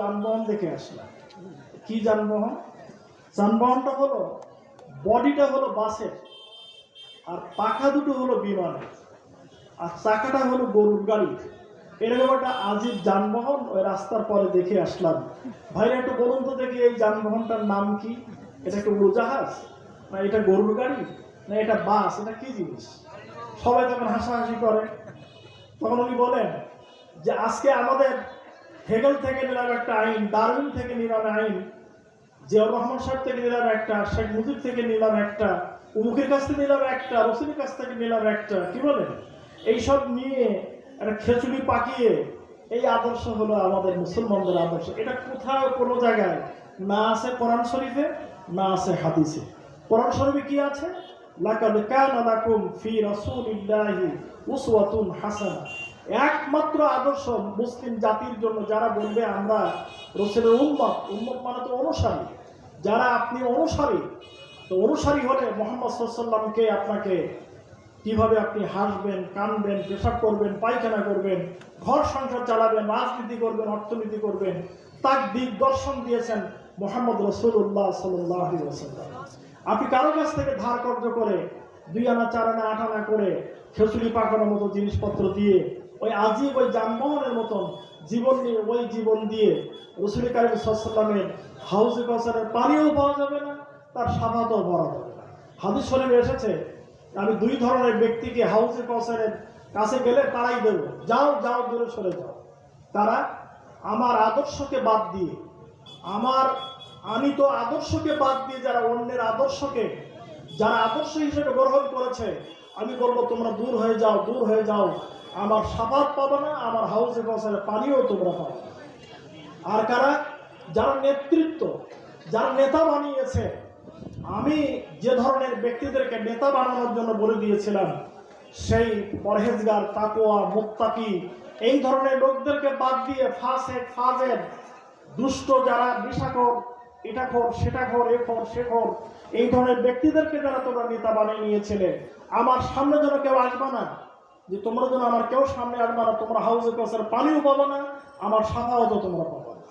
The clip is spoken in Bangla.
যানবাহন দেখে আসলাম। কি যানবাহন? যানবাহনটা হলো, বডিটা হলো বাসের, আর পাখা দুটো হলো বিমানের, আর চাকাটা হলো গরুর গাড়ি। এরকম একটা আজীব যানবাহন ওই রাস্তার পরে দেখে আসলাম। ভাইরা একটু বলুন তো দেখি এই যানবাহনটার নাম কি? এটা একটা উড়োজাহাজ? না এটা গরুর গাড়ি? না এটা বাস? এটা কি জিনিস? সবাই তখন হাসাহাসি করে, তখন উনি বলেন যে, আজকে আমাদের হেগেল থেকে নিলাম একটা আইন, ডারউইন থেকে নিলাম আইন, জিয়াউর রহমান সাহেব থেকে নিলাম একটা, শেখ মুজিব থেকে নিলাম একটা, উমুকের কাছ থেকে নিলাম একটা রসুলের কাছ থেকে নিলাম একটা, কি বলেন? এইসব নিয়ে একটা খেচুড়ি পাকিয়ে এই আদর্শ হলো আমাদের মুসলমানদের আদর্শ। এটা কোথাও কোনো জায়গায় না আছে কোরআন শরীফে, না আছে হাদিসে। কোরআন শরীফে কি আছে? লাকাদ কানা লাকুম ফি রাসূলিল্লাহি উসওয়াতুন হাসানা। একমাত্র আদর্শ মুসলিম জাতির জন্য যারা বলবে আমরা রসুলের উম্মত উম্মত মানে তো অনুসারী। যারা আপনি অনুসারী, তো অনুসারী হলে মোহাম্মদ সাল্লামকে আপনাকে কীভাবে আপনি হাসবেন, কানবেন, পেশাব করবেন, পায়খানা করবেন, ঘর সংসার চালাবেন, রাজনীতি করবেন, অর্থনীতি করবেন তার দিক দর্শন দিয়েছেন মোহাম্মদ রসুল্লাহ সাল্লাহ আপনি কারও কাছ থেকে ধার কর্য করে দুই আনা, চার আনা, আট আনা করে খেসুরি পাকানোর মতো জিনিসপত্র দিয়ে ওই আজীব, ওই যানবাহনের মতন জীবন নিয়ে, ওই জীবন দিয়ে রসুল কারিম সাল্লামের হাউসে কসারের পানিও পাওয়া যাবে না, তার সাফাতও ভরা যাবে না। হাদিস শরীফে এসেছে, আমি দুই ধরনের ব্যক্তিকে হাউসে কসারের কাছে গেলে তারাই দেবো। যাও যাও, দূরে সরে যাও। তারা আমার আদর্শকে বাদ দিয়ে, আমার আমি তো আদর্শকে বাদ দিয়ে যারা অন্যের আদর্শকে, যারা আদর্শ হিসেবে গ্রহণ করেছে আমি বলব, তোমরা দূর হয়ে যাও, দূর হয়ে যাও। আমার সাপাত পাবে না, আমার হাউসে কসারের পানিও তোমরা পাবে আর কারা? যারা নেতৃত্ব, যারা নেতা বানিয়েছে, আমি যে ধরনের ব্যক্তিদেরকে নেতা বানানোর জন্য বলে দিয়েছিলাম, সেই পরহেজগার তাকোয়া মুত্তাকি, এই ধরনের লোকদেরকে বাদ দিয়ে ফাঁসে, ফাজের দুষ্ট যারা, নিশাখর এটা খোর সেটা খোর এ খোর সে খোর এই ধরনের ব্যক্তিদেরকে যারা তোমরা নেতা বানিয়ে নিয়েছিলে, আমার সামনে যেন কেউ আসবে না, যে তোমরা যেন আমার কেউ সামনে আসবে না, তোমরা হাউসে কসার পানিও পাবো না, আমার সাফাও তোমরা পাবো না।